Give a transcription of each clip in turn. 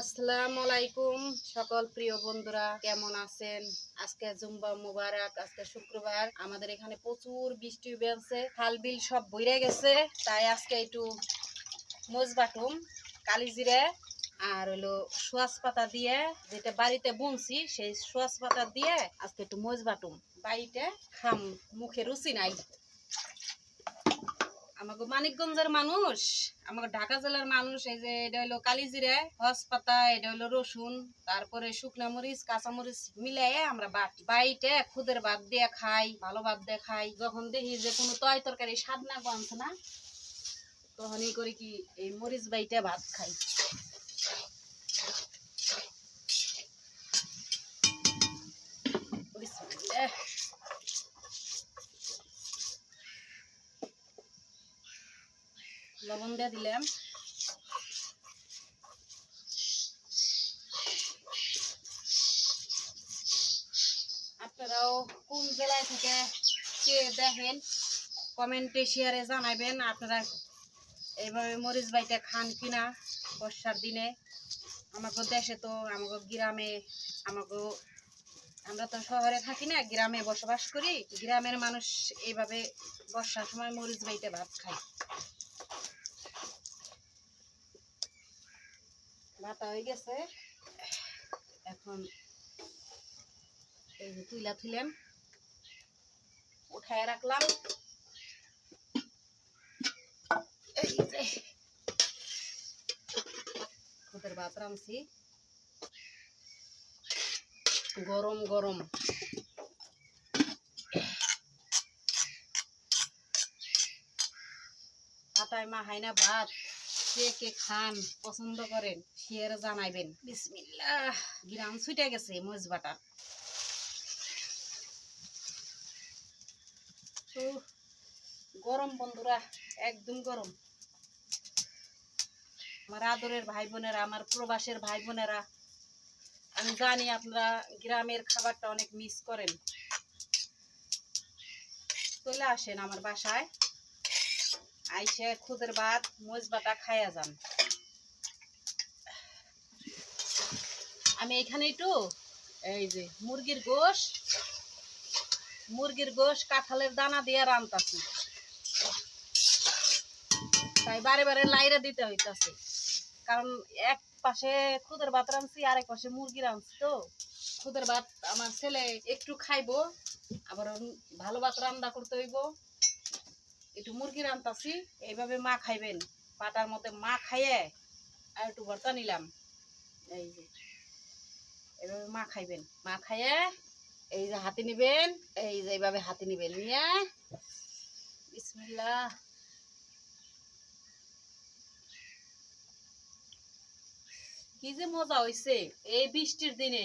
আসসালামু আলাইকুম সকল প্রিয় বন্ধুরা, কেমন আছেন? আজকে জুম্বা মুবারক, আজকে শুক্রবার। আমাদের এখানে প্রচুর বৃষ্টি বেলছে খাল বিল সব বইরে গেছে। তাই আজকে একটু মোজ বাটুম কালিজিরে আর হলো সোয়াস পাতা দিয়ে যেটা বাড়িতে বুনছি, সেই সোয়াস পাতা দিয়ে আজকে একটু মোজ বাটুম বাড়িতে খাম, মুখে রুচি নাই। আমাকে মানিকগঞ্জের মানুষ আমাকে ঢাকা জেলার মানুষ, এই যে এটা হলো কালিজিরা হসপাতা এটা হলো রসুন, তারপরে শুকনা মরিচ, কাঁচা মরিচ মিলাই আমরা বাটি, বাইটে খুদের ভাত দিয়ে খাই, ভালো ভাত দিয়ে খাই। যখন দেখি যে কোনো তয় তরকারি স্বাদ না গঞ্জ না, তখনই করে কি এই মরিচ বাইটে ভাত খাই বিসমিল্লাহ। লবণ দিয়ে দিলাম। আপনারাও কোন জেলায় থেকে কে দেখেন কমেন্টে শেয়ারে জানাবেন আপনারা এইভাবে মরিচ বাইতে খান কিনা বর্ষার দিনে। আমাকে দেশে তো আমাকে গ্রামে আমাকে আমরা তো শহরে থাকি না, গ্রামে বসবাস করি। গ্রামের মানুষ এইভাবে বর্ষার সময় মরিচ বাইতে ভাত খায়। বাটা হয়ে গেছে। এখন এই যে তুইলা তুইলেন উঠায় রাখলাম। এই যে খুদের ভাত রাঁধছি। গরম গরম। পাতায় মা হাইনা ভাত। কে কে খান পছন্দ করেন শেয়ার জানাইবেন। বিসমিল্লাহ। গ্রাম ছুটে গেছে মজ বাটা উহ, গরম বন্ধুরা একদম গরম। আমার আদরের ভাই বোনেরা আমার প্রবাসের ভাই বোনেরা আমি জানি আপনারা গ্রামের খাবারটা অনেক মিস করেন। চলে আসেন আমার বাসায়। আইসে খুদের ভাত মোজ বাটা খাইয়া যান। আমি এখানে একটু, এই যে মুরগির গোশ মুরগির গোশ কাঁঠালের দানা দিয়ে রান্তাছি। তাই বারে বারে লাইরে দিতে হইতাছে। কারণ এক পাশে খুদের ভাত রাঁধছি, আরেক পাশে মুরগি রাঁধছি তো। খুদের ভাত আমার ছেলে একটু খাইবো, আবার ভালো ভাত রান্না করতে হইব। একটু মুরগি রান্তাছি এইভাবে মা খাইবেন। পাটার মধ্যে মা খাইয়ে আর একটু ভর্তা নিলাম। এই যে, এইভাবে মা খাইবেন। মা খাইয়ে এই যে হাতে নিবেন, এই যে এইভাবে হাতে নিবেন, নিয়ে বিসমিল্লাহ। কি যে মজা হইছে, এই বৃষ্টির দিনে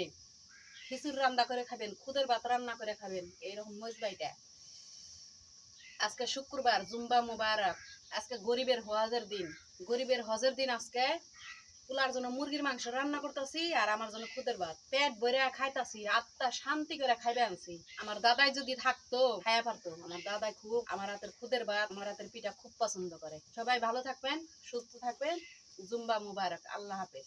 খিচুড়ি রান্না করে খাবেন, খুদের ভাত রান্না করে খাবেন, এইরকম মজবাইটা আজকে শুক্রবার, জুম্বা মুবারক। আজকে গরিবের হজের দিন। গরিবের হজের দিন আজকে পোলার জন্য মুরগির মাংস রান্না করতেছি আর আমার জন্য খুদের ভাত। পেট ভরে খাইতাছি, আত্মা শান্তি করে খাইবে আনছি। আমার দাদাই যদি থাকতো, খাইয়া পারতো। আমার দাদাই খুব, আমার হাতের খুদের ভাত, আমার হাতের পিঠা খুব পছন্দ করে। সবাই ভালো থাকবেন, সুস্থ থাকবেন। জুম্বা মুবারক। আল্লাহ হাফেজ।